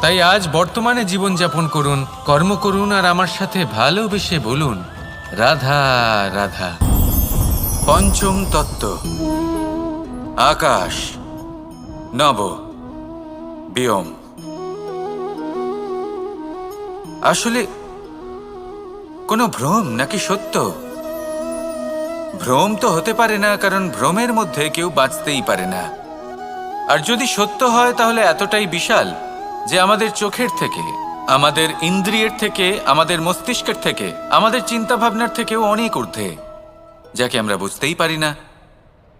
তাই আজ বর্তমানে জীবনযাপন করুন, কর্ম করুন আর আমার সাথে ভালোবেসে বলুন, রাধা রাধা। পঞ্চম তত্ত্ব। আকাশ। নব। বিয়ম। আসলে কোনো ভ্রম নাকি সত্য? ভ্রম তো হতে পারে না, কারণ ভ্রমের মধ্যে কেউ বাঁচতেই পারে না। আর যদি সত্য হয়, তাহলে এতটাই বিশাল। যে আমাদের চোখের থেকে, আমাদের ইন্দ্রিয়ের থেকে, আমাদের মস্তিষ্কের থেকে, আমাদের চিন্তাভাবনার থেকেও অনেক ঊর্ধ্বে, যাকে আমরা বুঝতেই পারি না।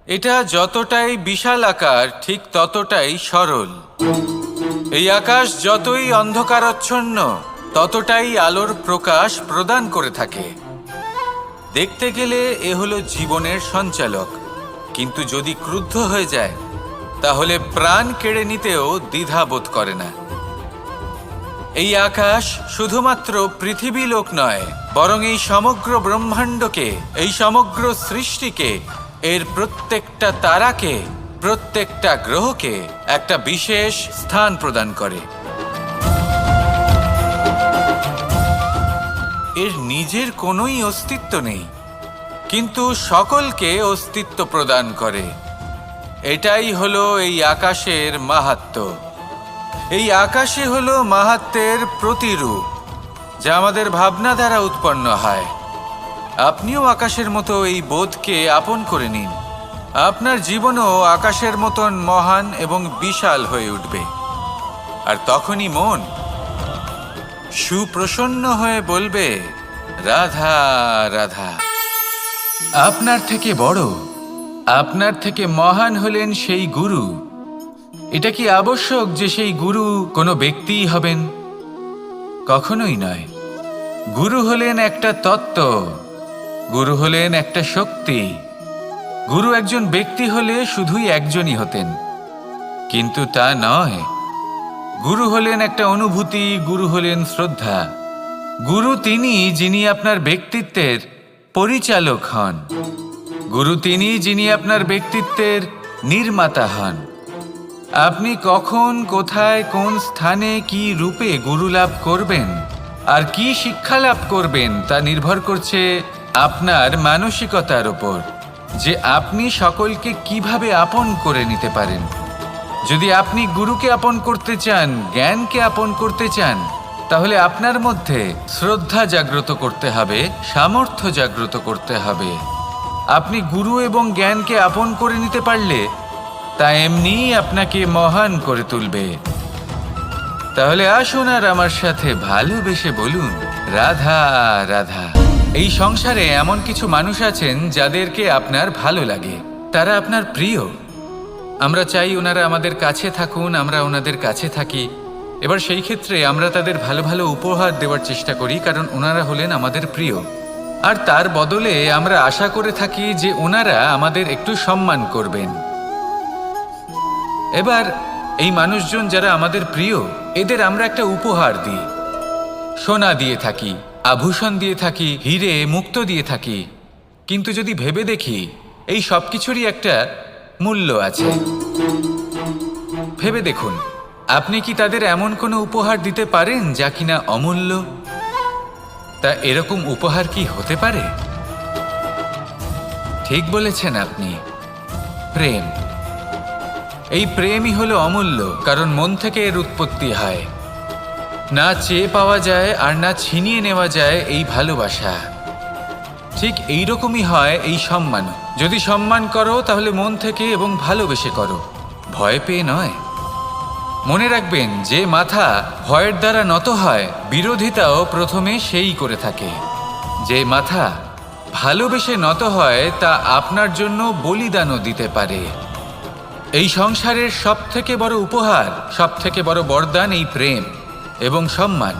এটা যতটাই বিশাল আকার, ঠিক ততটাই সরল। এই আকাশ যতই অন্ধকারচ্ছন্ন, ততটাই আলোর প্রকাশ প্রদান করে থাকে। দেখতে গেলে এ হলো জীবনের সঞ্চালক। কিন্তু যদি ক্রুদ্ধ হয়ে যায়, তাহলে প্রাণ কেড়ে নিতেও দ্বিধা বোধ করে না। এই আকাশ শুধুমাত্র পৃথিবী লোক নয়, বরং এই সমগ্র ব্রহ্মাণ্ডকে, এই সমগ্র সৃষ্টিকে, এর প্রত্যেকটা তারাকে, প্রত্যেকটা গ্রহকে একটা বিশেষ স্থান প্রদান করে। এর নিজের কোনোই অস্তিত্ব নেই, কিন্তু সকলকে অস্তিত্ব প্রদান করে। এটাই হলো এই আকাশের মাহাত্ম্য এই আকাশে হলো মাহাত্মের প্রতিরূপ, যা আমাদের ভাবনা দ্বারা উৎপন্ন হয়। আপনিও আকাশের মতো এই বোধকে আপন করে নিন। আপনার জীবনও আকাশের মতন মহান এবং বিশাল হয়ে উঠবে। আর তখনই মন সুপ্রসন্ন হয়ে বলবে, রাধা রাধা। আপনার থেকে বড়, আপনার থেকে মহান হলেন সেই গুরু। এটা কি আবশ্যক যে সেই গুরু কোনো ব্যক্তিই হবেন? কখনোই নয়। গুরু হলেন একটা তত্ত্ব, গুরু হলেন একটা শক্তি। গুরু একজন ব্যক্তি হলে শুধুই একজনই হতেন। কিন্তু তা নয়। গুরু হলেন একটা অনুভূতি, গুরু হলেন শ্রদ্ধা। গুরু তিনি যিনি আপনার ব্যক্তিত্বের পরিচালক হন। গুরু তিনি যিনি আপনার ব্যক্তিত্বের নির্মাতা হন। আপনি কখন, কোথায়, কোন স্থানে কি রূপে গুরু লাভ করবেন? আর কি শিক্ষা লাভ করবেন তা নির্ভর করছে আপনার মানসিকতার উপর, যে আপনি সকলকে কীভাবে আপন করে নিতে পারেন। যদি আপনি গুরুকে আপন করতে চান, জ্ঞানকে আপন করতে চান, তাহলে আপনার মধ্যে শ্রদ্ধা জাগ্রত করতে হবে, সামর্থ্য জাগ্রত করতে হবে। আপনি গুরু এবং জ্ঞানকে আপন করে নিতে পারলে তা এমনিই আপনাকে মহান করে তুলবে। তাহলে আসুন আর আমার সাথে ভালোবেসে বলুন, রাধা রাধা। এই সংসারে এমন কিছু মানুষ আছেন যাদেরকে আপনার ভালো লাগে। তারা আপনার প্রিয়। আমরা চাই ওনারা আমাদের কাছে থাকুন, আমরা ওনাদের কাছে থাকি। এবার সেই ক্ষেত্রে আমরা তাদের ভালো ভালো উপহার দেওয়ার চেষ্টা করি, কারণ ওনারা হলেন আমাদের প্রিয়। আর তার বদলে আমরা আশা করে থাকি যে ওনারা আমাদের একটু সম্মান করবেন। এবার, এই মানুষজন যারা আমাদের প্রিয়, এদের আমরা একটা উপহার দিই। সোনা দিয়ে থাকি, আভূষণ দিয়ে থাকি, হিরে, মুক্ত দিয়ে থাকি। কিন্তু যদি ভেবে দেখি, এই সব কিছুরই একটা মূল্য আছে। ভেবে দেখুন, আপনি কি তাদের এমন কোনো উপহার দিতে পারেন যা কিনা অমূল্য? তা এরকম উপহার কি হতে পারে? ঠিক বলেছেন আপনি। প্রেম। এই প্রেমই হলো অমূল্য, কারণ মন থেকে এর উৎপত্তি হয়। না চেয়ে পাওয়া যায় আর না ছিনিয়ে নেওয়া যায় এই ভালোবাসা। ঠিক এই রকমই হয় এই সম্মান। যদি সম্মান করো, তাহলে মন থেকে এবং ভালোবেসে করো। ভয় পেয়ে নয়। মনে রাখবেন, যে মাথা ভয়ের দ্বারা নত হয়, বিরোধিতাও প্রথমে সেই করে থাকে। যে মাথা ভালোবেসে নত হয়, তা আপনার জন্য বলিদানও দিতে পারে। এই সংসারের সব থেকে বড় উপহার সব থেকে বড় বরদান এই প্রেম এবং সম্মান।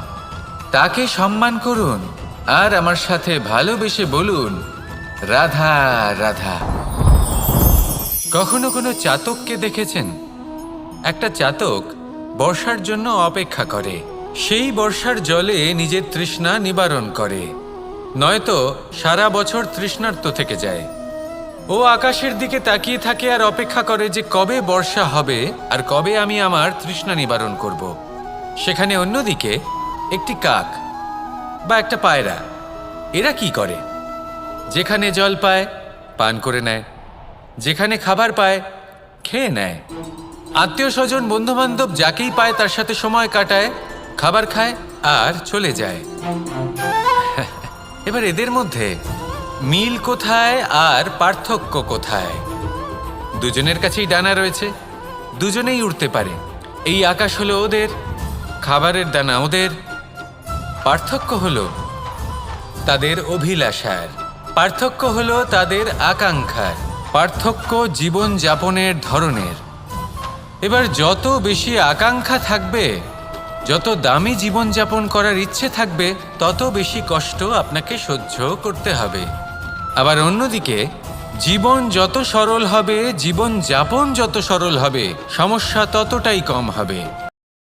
তাকে সম্মান করুন আর আমার সাথে ভালোবেসে বলুন, রাধা রাধা। কখনো কোনো চাতককে দেখেছেন? একটা চাতক বর্ষার জন্য অপেক্ষা করে। সেই বর্ষার জলে নিজের তৃষ্ণা নিবারণ করে। নয়তো সারা বছর তৃষ্ণার্ত থেকে যায়। ও আকাশের দিকে তাকিয়ে থাকে আর অপেক্ষা করে যে কবে বর্ষা হবে আর কবে আমি আমার তৃষ্ণা নিবারণ করব। সেখানে অন্যদিকে একটি কাক বা একটা পায়রা, এরা কি করে? যেখানে জল পায়, পান করে নেয়। যেখানে খাবার পায়, খেয়ে নেয়। আত্মীয় স্বজন বন্ধু বান্ধব যাকেই পায় তার সাথে সময় কাটায়, খাবার খায় আর চলে যায়। এবার এদের মধ্যে মিল কোথায় আর পার্থক্য কোথায়? দুজনের কাছেই ডানা রয়েছে, দুজনেই উড়তে পারে। এই আকাশ হলো ওদের, খাবারের দানা ওদের। পার্থক্য হলো তাদের অভিলাষার। পার্থক্য হলো তাদের আকাঙ্ক্ষার। পার্থক্য জীবন যাপনের ধরনের। এবার যত বেশি আকাঙ্ক্ষা থাকবে, যত দামি জীবনযাপন করার ইচ্ছে থাকবে, তত বেশি কষ্ট আপনাকে সহ্য করতে হবে। আবার অন্যদিকে, জীবন যত সরল হবে, জীবন যাপন যত সরল হবে, সমস্যা ততটাই কম হবে।